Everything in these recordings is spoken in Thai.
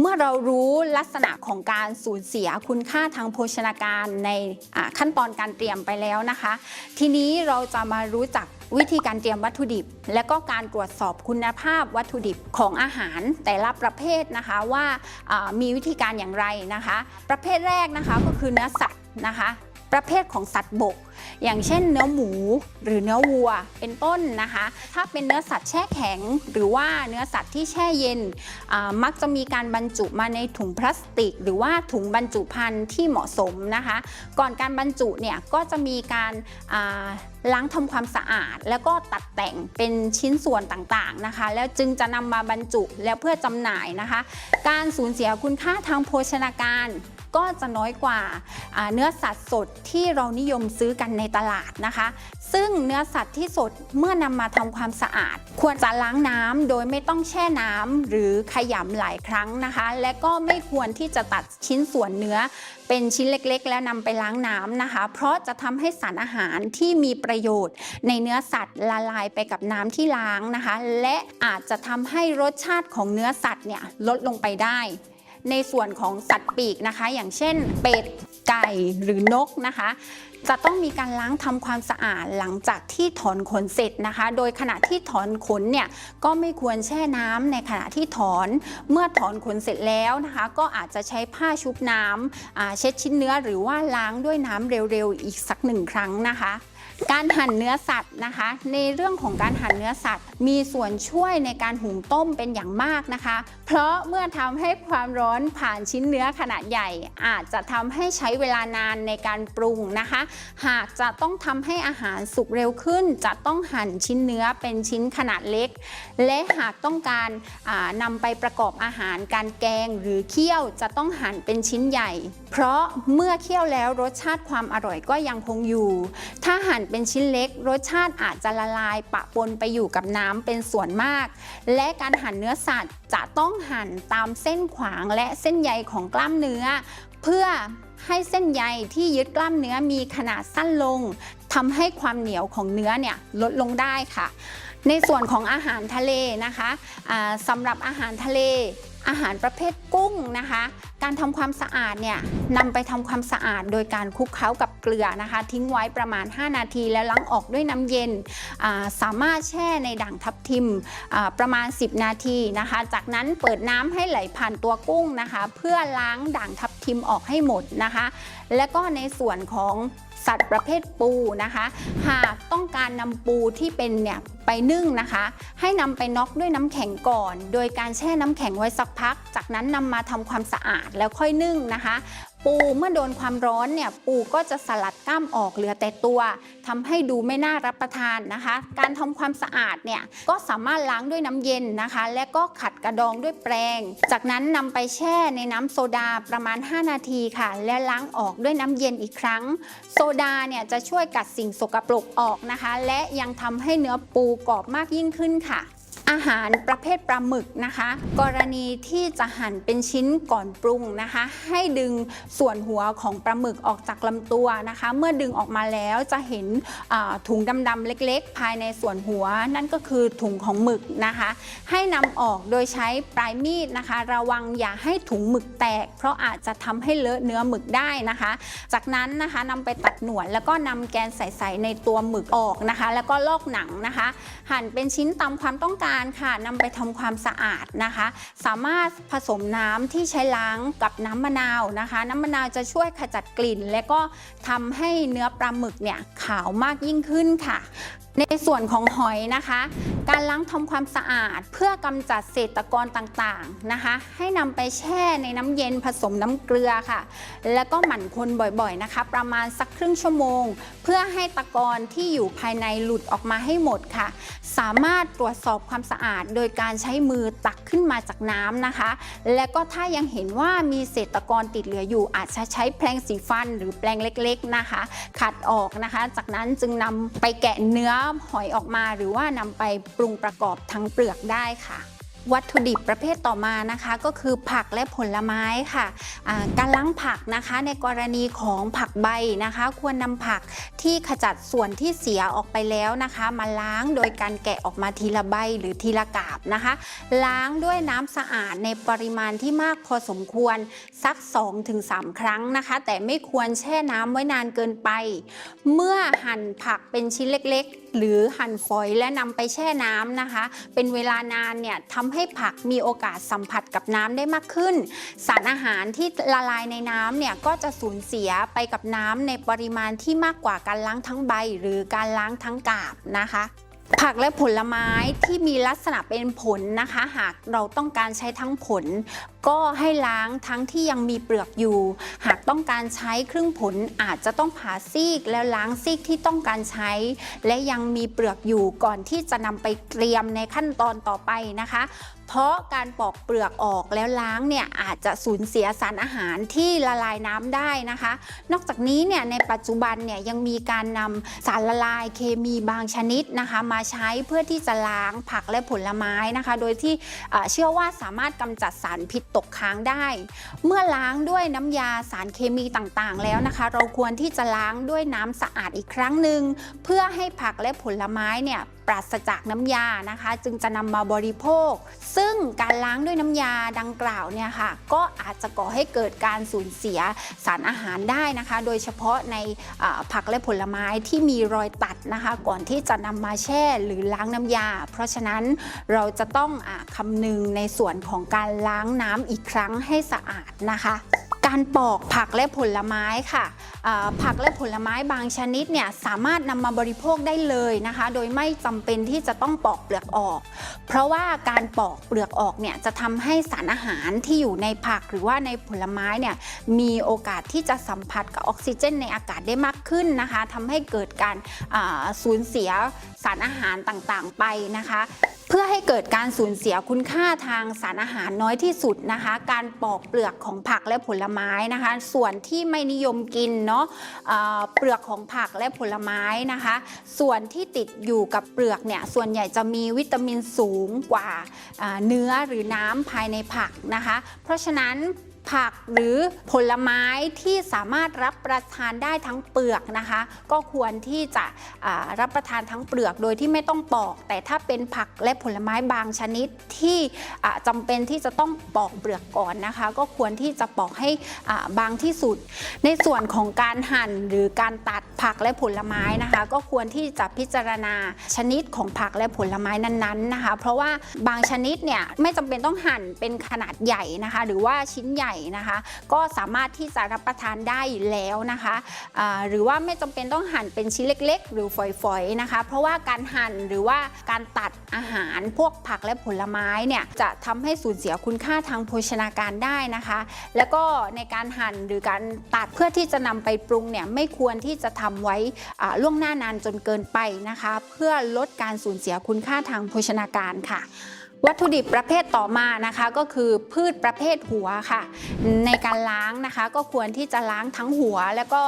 เมื่อเรารู้ลักษณะของการสูญเสียคุณค่าทางโภชนาการในขั้นตอนการเตรียมไปแล้วนะคะ ทีนี้เราจะมารู้จักวิธีการเตรียมวัตถุดิบ และก็การตรวจสอบคุณภาพวัตถุดิบของอาหารแต่ละประเภทนะคะว่ามีวิธีการอย่างไรนะคะ ประเภทแรกนะคะก็คือเนื้อสัตว์นะคะ ประเภทของสัตว์บก อย่างเช่นเนื้อหมูหรือเนื้อวัวเป็นต้นนะคะ ถ้าเป็นเนื้อสัตว์แช่แข็ง หรือว่าเนื้อสัตว์ที่แช่เย็น มักจะมีการบรรจุมาในถุงพลาสติก หรือว่าถุงบรรจุภัณฑ์ที่เหมาะสมนะคะ ก่อนการบรรจุเนี่ยก็จะมีการล้างทำความสะอาด แล้วก็ตัดแต่งเป็นชิ้นส่วนต่างๆนะคะ แล้วจึงจะนำมาบรรจุแล้วเพื่อจำหน่ายนะคะ การสูญเสียคุณค่าทางโภชนาการ ก็จะน้อยกว่าเนื้อสัตว์สดที่เรานิยมซื้อกันในตลาดนะคะ ซึ่งเนื้อสัตว์ที่สดเมื่อนำมาทำความสะอาด ควรจะล้างน้ำโดยไม่ต้องแช่น้ำหรือขยำหลายครั้งนะคะ และก็ไม่ควรที่จะตัดชิ้นส่วนเนื้อเป็นชิ้นเล็กๆ แล้วนำไปล้างน้ำนะคะ เพราะจะทำให้สารอาหารที่มีประโยชน์ ในเนื้อสัตว์ละลายไปกับน้ำที่ล้างนะคะ และอาจจะทำให้รสชาติของเนื้อสัตว์เนี่ยลดลงไปได้ ในส่วนของสัตว์ปีกนะคะ อย่างเช่นเป็ดไก่หรือนกนะคะ จะต้องมีการล้างทำความสะอาดหลังจากที่ถอนขนเสร็จนะคะ โดยขณะที่ถอนขนเนี่ยก็ไม่ควรแช่น้ำในขณะที่ถอน เมื่อถอนขนเสร็จแล้วนะคะ ก็อาจจะใช้ผ้าชุบน้ำเช็ดชิ้นเนื้อหรือว่าล้างด้วยน้ำเร็วๆอีกสักหนึ่งครั้งนะคะการหั่นเนื้อสัตว์นะคะ ในเรื่องของการหั่นเนื้อสัตว์ มีส่วนช่วยในการหุงต้มเป็นอย่างมากนะคะเพราะเมื่อทำให้ความร้อนผ่านชิ้นเนื้อขนาดใหญ่ อาจจะทำให้ใช้เวลานานในการปรุงนะคะ หากจะต้องทำให้อาหารสุกเร็วขึ้น จะต้องหั่นชิ้นเนื้อเป็นชิ้นขนาดเล็ก และหากต้องการนำไปประกอบอาหารการแกงหรือเคี่ยวจะต้องหั่นเป็นชิ้นใหญ่ เพราะเมื่อเคี่ยวแล้วรสชาติความอร่อยก็ยังคงอยู่ ถ้าหั่นเป็นชิ้นเล็ก รสชาติอาจจะละลายปะปนไปอยู่กับน้ำเป็นส่วนมาก และการหั่นเนื้อสัตว์ จะต้องหั่นตามเส้นขวางและเส้นใยของกล้ามเนื้อ เพื่อให้เส้นใยที่ยึดกล้ามเนื้อมีขนาดสั้นลงทำให้ความเหนียวของเนื้อเนี่ยลดลงได้ค่ะ ในส่วนของอาหารทะเลนะคะะสำหรับอาหารทะเล อาหารประเภทกุ้งนะคะ การทำความสะอาดเนี่ยนำไปทำความสะอาดโดยการคลุกเคล้ากับเกลือนะคะ ทิ้งไว้ประมาณ 5 นาทีแล้วล้างออกด้วยน้ำเย็นาสามารถแช่ในด่างทับทิมประมาณ 10 นาทีนะคะ จากนั้นเปิดน้ำให้ไหลผ่านตัวกุ้งนะคะ เพื่อล้างด่างทับทิมออกให้หมดนะคะ และก็ในส่วนของ สัตว์ประเภทปูนะคะ หากต้องการนำปูที่เป็นเนี่ยไปนึ่งนะคะ ให้นำไปน็อกด้วยน้ำแข็งก่อน โดยการแช่น้ำแข็งไว้สักพัก จากนั้นนำมาทำความสะอาดแล้วค่อยนึ่งนะคะ ปูเมื่อโดนความร้อนเนี่ยปูก็จะสลัดกล้ามออกเหลือแต่ตัวทำให้ดูไม่น่ารับประทานนะคะ การทำความสะอาดเนี่ยก็สามารถล้างด้วยน้ำเย็นนะคะ และก็ขัดกระดองด้วยแปรงจากนั้นนำไปแช่ในน้ำโซดาประมาณ 5 นาทีค่ะ และล้างออกด้วยน้ำเย็นอีกครั้ง โซดาเนี่ยจะช่วยกัดสิ่งสกปรกออกนะคะ และยังทำให้เนื้อปูกรอบมากยิ่งขึ้นค่ะ อาหารประเภทปลาหมึกนะคะ กรณีที่จะหั่นเป็นชิ้นก่อนปรุงนะคะ ให้ดึงส่วนหัวของปลาหมึกออกจากลำตัวนะคะ เมื่อดึงออกมาแล้วจะเห็นถุงดำๆเล็กๆ ภายในส่วนหัว นั่นก็คือถุงของหมึกนะคะ ให้นำออกโดยใช้ปลายมีดนะคะ ระวังอย่าให้ถุงหมึกแตก เพราะอาจจะทำให้เลอะเนื้อหมึกได้นะคะ จากนั้นนะคะนำไปตัดหนวดแล้วก็นำแกนใสๆในตัวหมึกออกนะคะ แล้วก็ลอกหนังนะคะ หั่นเป็นชิ้นตามความต้องการค่ะนำไปทำความสะอาดนะคะ สามารถผสมน้ำที่ใช้ล้างกับน้ำมะนาวนะคะ น้ำมะนาวจะช่วยขจัดกลิ่น และก็ทำให้เนื้อปลาหมึกเนี่ยขาวมากยิ่งขึ้นค่ะ ในส่วนของหอยนะคะ การล้างทำความสะอาดเพื่อกำจัดเศษตะกอนต่างๆนะคะ ให้นำไปแช่ในน้ำเย็นผสมน้ำเกลือค่ะ แล้วก็หมั่นคนบ่อยๆนะคะ ประมาณสักครึ่งชั่วโมง เพื่อให้ตะกอนที่อยู่ภายในหลุดออกมาให้หมดค่ะ สามารถตรวจสอบความสะอาด โดยการใช้มือตักขึ้นมาจากน้ำนะคะ และก็ถ้ายังเห็นว่ามีเศษตะกอนติดเหลืออยู่ อาจจะใช้แปรงสีฟันหรือแปรงเล็ก ๆนะคะ ขัดออกนะคะ จากนั้นจึงนำไปแกะเนื้อหอยออกมา หรือว่านำไปปรุงประกอบทั้งเปลือกได้ค่ะ วัตถุดิบประเภทต่อมานะคะ ก็คือผักและผลไม้ค่ะการล้างผักนะคะในกรณีของผักใบนะคะ ควรนำผักที่ขจัดส่วนที่เสียออกไปแล้วนะคะ มาล้างโดยการแกะออกมาทีละใบหรือทีละกาบนะคะ ล้างด้วยน้ำสะอาดในปริมาณที่มากพอสมควรสัก 2-3 ครั้งนะคะ แต่ไม่ควรแช่น้ำไว้นานเกินไป เมื่อหั่นผักเป็นชิ้นเล็ก หรือหั่นฝอยและนำไปแช่น้ำนะคะ เป็นเวลานานเนี่ยทำให้ผักมีโอกาสสัมผัสกับน้ำได้มากขึ้น สารอาหารที่ละลายในน้ำเนี่ยก็จะสูญเสียไปกับน้ำในปริมาณที่มากกว่าการล้างทั้งใบ หรือการล้างทั้งกาบนะคะผักและผลไม้ที่มีลักษณะเป็นผลนะคะ หากเราต้องการใช้ทั้งผล ก็ให้ล้างทั้งที่ยังมีเปลือกอยู่ หากต้องการใช้ครึ่งผลอาจจะต้องผ่าซีกแล้วล้างซีกที่ต้องการใช้ และยังมีเปลือกอยู่ก่อนที่จะนำไปเตรียมในขั้นตอนต่อไปนะคะ เพราะการปอกเปลือกออกแล้วล้างเนี่ยอาจจะสูญเสียสารอาหารที่ละลายน้ำได้นะคะ นอกจากนี้เนี่ยในปัจจุบันเนี่ยยังมีการนำสารละลายเคมีบางชนิดนะคะ มาใช้เพื่อที่จะล้างผักและผลไม้นะคะ โดยที่เชื่อว่าสามารถกำจัดสารพิษตกค้างได้ เมื่อล้างด้วยน้ำยาสารเคมีต่างๆ แล้วนะคะ เราควรที่จะล้างด้วยน้ำสะอาดอีกครั้งหนึ่งเพื่อให้ผักและผลไม้เนี่ยปราศจากน้ำยานะคะ จึงจะนำมาบริโภค ซึ่งการล้างด้วยน้ำยาดังกล่าวเนี่ยค่ะก็อาจจะก่อให้เกิดการสูญเสียสารอาหารได้นะคะ โดยเฉพาะในผักและผลไม้ที่มีรอยตัดนะคะ ก่อนที่จะนำมาแช่หรือล้างน้ำยา เพราะฉะนั้นเราจะต้องอาคำนึงในส่วนของการล้างน้ำอีกครั้งให้สะอาดนะคะ การปอกผักและผลไม้ค่ะผักและผลไม้บางชนิดเนี่ยสามารถนำมาบริโภคได้เลยนะคะ โดยไม่จำเป็นที่จะต้องปอกเปลือกออก เพราะว่าการปอกเปลือกออกเนี่ยจะทำให้สารอาหารที่อยู่ในผักหรือว่าในผลไม้เนี่ยมีโอกาสที่จะสัมผัสกับออกซิเจนในอากาศได้มากขึ้นนะคะทำให้เกิดการสูญเสียสารอาหารต่างๆไปนะคะ พื่อให้เกิดการสูญเสียคุณค่าทางสารอาหารน้อยที่สุดนะคะ การปอกเปลือกของผักและผลไม้นะคะ ส่วนที่ไม่นิยมกินเนาะเเปลือกของผักและผลไม้นะคะ ส่วนที่ติดอยู่กับเปลือกเนี่ยส่วนใหญ่จะมีวิตามินสูงกว่าอ่าเนื้อหรือน้ำภายในผักนะคะ เพราะฉะนั้น ผักหรือผลไม้ที่สามารถรับประทานได้ทั้งเปลือกนะคะ ก็ควรที่จะรับประทานทั้งเปลือกโดยที่ไม่ต้องปอก แต่ถ้าเป็นผักและผลไม้บางชนิดที่อ่าจำเป็นที่จะต้องปอกเปลือกก่อนนะคะ ก็ควรที่จะปอกให้บางที่สุด ในส่วนของการหั่นหรือการตัดผักและผลไม้นะคะ ก็ควรที่จะพิจารณาชนิดของผักและผลไม้นั้นๆนะคะ เพราะว่าบางชนิดเนี่ยไม่จำเป็นต้องหั่นเป็นขนาดใหญ่นะคะ หรือว่าชิ้นใหญ่นะคะ ก็สามารถที่จะรับประทานได้แล้วนะคะอ่าหรือว่าไม่จำเป็นต้องหั่นเป็นชิ้นเล็ก ๆ หรือฝอยๆนะคะ เพราะว่าการหั่นหรือว่าการตัดอาหารพวกผักและผลไม้เนี่ยจะทำให้สูญเสียคุณค่าทางโภชนาการได้นะคะ แล้วก็ในการหั่นหรือการตัดเพื่อที่จะนำไปปรุงเนี่ยไม่ควรที่จะทำไว้ล่วงหน้านานจนเกินไปนะคะ เพื่อลดการสูญเสียคุณค่าทางโภชนาการค่ะ วัตถุดิบประเภทต่อมานะคะก็คือพืชประเภทหัวค่ะ ในการล้างนะคะก็ควรที่จะล้างทั้งหัวแล้วก็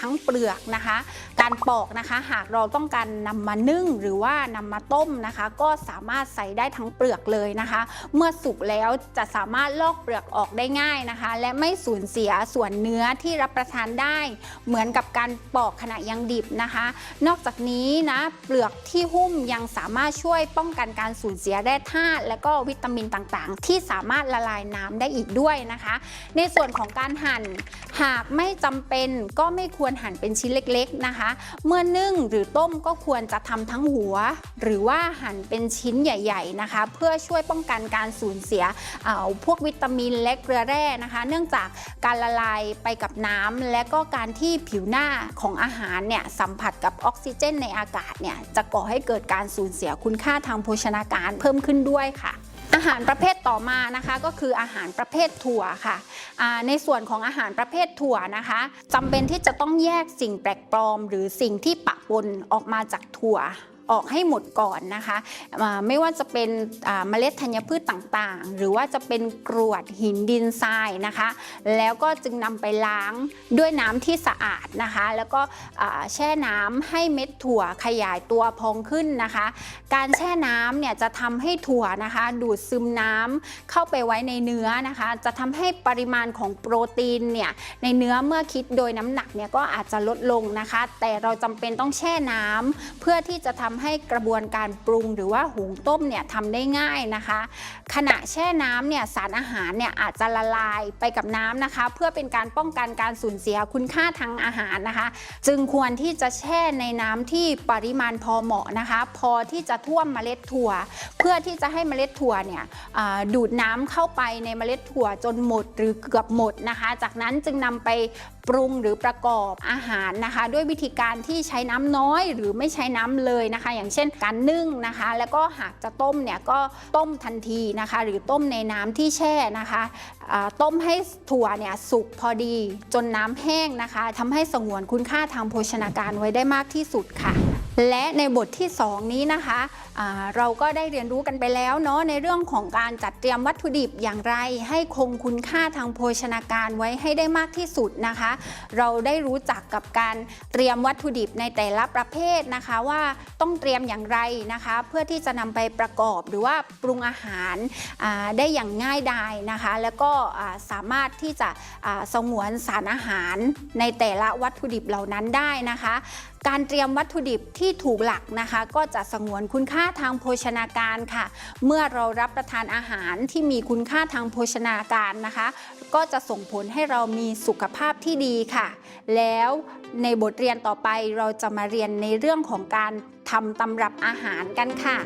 ทั้งเปลือกนะคะ การปอกนะคะหากเราต้องการนำมานึ่งหรือว่านำมาต้มนะคะ ก็สามารถใส่ได้ทั้งเปลือกเลยนะคะ เมื่อสุกแล้วจะสามารถลอกเปลือกออกได้ง่ายนะคะ และไม่สูญเสียส่วนเนื้อที่รับประทานได้ เหมือนกับการปอกขณะยังดิบนะคะ นอกจากนี้นะเปลือกที่หุ้มยังสามารถช่วยป้องกันการสูญเสียแร่ธาตุและก็วิตามินต่างๆ ที่สามารถละลายน้ำได้อีกด้วยนะคะ ในส่วนของการหั่นหากไม่จำเป็นก็ไม่ควรหั่นเป็นชิ้นเล็กๆนะคะ เมื่อนึ่งหรือต้มก็ควรจะทำทั้งหัว หรือว่าหั่นเป็นชิ้นใหญ่ ๆนะคะ เพื่อช่วยป้องกันการสูญเสียพวกวิตามินและเกลือแร่นะคะ เนื่องจากการละลายไปกับน้ำและก็การที่ผิวหน้าของอาหารเนี่ยสัมผัสกับออกซิเจนในอากาศเนี่ยจะก่อให้เกิดการสูญเสียคุณค่าทางโภชนาการเพิ่มขึ้นด้วยค่ะ อาหารประเภทต่อมานะคะก็คืออาหารประเภทถั่วค่ะ ในส่วนของอาหารประเภทถั่วนะคะจำเป็นที่จะต้องแยกสิ่งแปลกปลอม หรือสิ่งที่ปะปนออกมาจากถั่ว ออกให้หมดก่อนนะคะไม่ว่าจะเป็นเมล็ดธัญพืชต่างๆ หรือว่าจะเป็นกรวดหินดินทรายนะคะ แล้วก็จึงนำไปล้างด้วยน้ำที่สะอาดนะคะ แล้วก็แช่น้ำให้เม็ดถั่วขยายตัวพองขึ้นนะคะ การแช่น้ำเนี่ยจะทำให้ถั่วนะคะ ดูดซึมน้ำเข้าไปไว้ในเนื้อนะคะ จะทำให้ปริมาณของโปรตีนเนี่ยในเนื้อเมื่อคิดโดยน้ำหนักเนี่ยก็อาจจะลดลงนะคะ แต่เราจำเป็นต้องแช่น้ำเพื่อที่จะทำให้กระบวนการปรุงหรือว่าหุงต้มเนี่ยทำได้ง่ายนะคะ ขณะแช่น้ำเนี่ยสารอาหารเนี่ยอาจจะละลายไปกับน้ำนะคะ เพื่อเป็นการป้องกันการสูญเสียคุณค่าทางอาหารนะคะ จึงควรที่จะแช่ในน้ำที่ปริมาณพอเหมาะนะคะ พอที่จะท่วมเมล็ดถั่ว เพื่อที่จะให้เมล็ดถั่วเนี่ยดูดน้ำเข้าไปในเมล็ดถั่วจนหมดหรือเกือบหมดนะคะ จากนั้นจึงนำไป ปรุงหรือประกอบอาหารนะคะ ด้วยวิธีการที่ใช้น้ำน้อยหรือไม่ใช้น้ำเลยนะคะ อย่างเช่นการนึ่งนะคะ แล้วก็หากจะต้มเนี่ยก็ต้มทันทีนะคะ หรือต้มในน้ำที่แช่นะคะต้มให้ถั่วเนี่ยสุกพอดีจนน้ำแห้งนะคะทำให้สงวนคุณค่าทางโภชนาการไว้ได้มากที่สุดค่ะ และในบทที่ 2 นี้นะคะเราก็ได้เรียนรู้กันไปแล้วเนาะในเรื่องของการจัดเตรียมวัตถุดิบอย่างไร ให้คงคุณค่าทางโภชนาการไว้ให้ได้มากที่สุดนะคะ เราได้รู้จักกับการเตรียมวัตถุดิบในแต่ละประเภทนะคะว่าต้องเตรียมอย่างไรนะคะ เพื่อที่จะนำไปประกอบหรือว่าปรุงอาหารได้อย่างง่ายดายนะคะ แล้วก็สามารถที่จะสงวนสารอาหารในแต่ละวัตถุดิบเหล่านั้นได้นะคะ การเตรียมวัตถุดิบที่ถูกหลักนะคะ ก็จะสงวนคุณค่าทางโภชนาการค่ะ เมื่อเรารับประทานอาหารที่มีคุณค่าทางโภชนาการนะคะ ก็จะส่งผลให้เรามีสุขภาพที่ดีค่ะ แล้วในบทเรียนต่อไปเราจะมาเรียนในเรื่องของการทำตำรับอาหารกันค่ะ